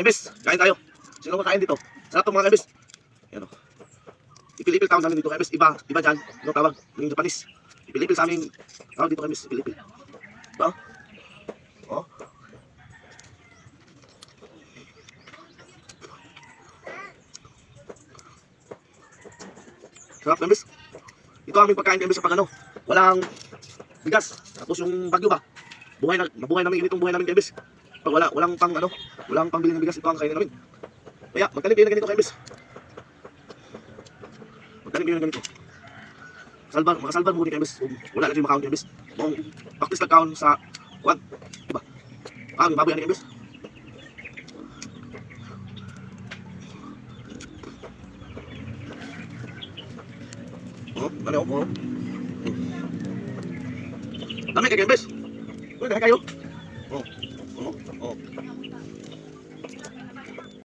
Kaimbes, kain tayo. Sino kakain dito? Sarap itong mga kaimbes. Yan o. Ipilipil tawag namin dito kaimbes. Iba, iba dyan. Ano tawag? Yung Japanese. Ipilipil sa amin. Tawag dito kaimbes. Ipilipil. Diba? Oh. Sarap kaimbes. Ito ang aming pagkain kaimbes sa pag ano. Walang bigas. Tapos yung bagyo ba? Buhay na, mabuhay namin ganitong buhay namin kaimbes. Pag wala, walang pang ano, walang pambili ng bigas, ito ang kainin namin. Kaya, magtanim kayo ng ganito kaimbes. Magtanim kayo ng ganito. Salbar, mga salbar mo rin kaimbes. Wala na kayo makaon kaimbes. Kung practice lang kaon sa, kwan, diba? Ah, may baboy yan kaimbes. Oh, ano? Oh. Dami kayo kaimbes. Uy, dami kayo oh, oh, oh.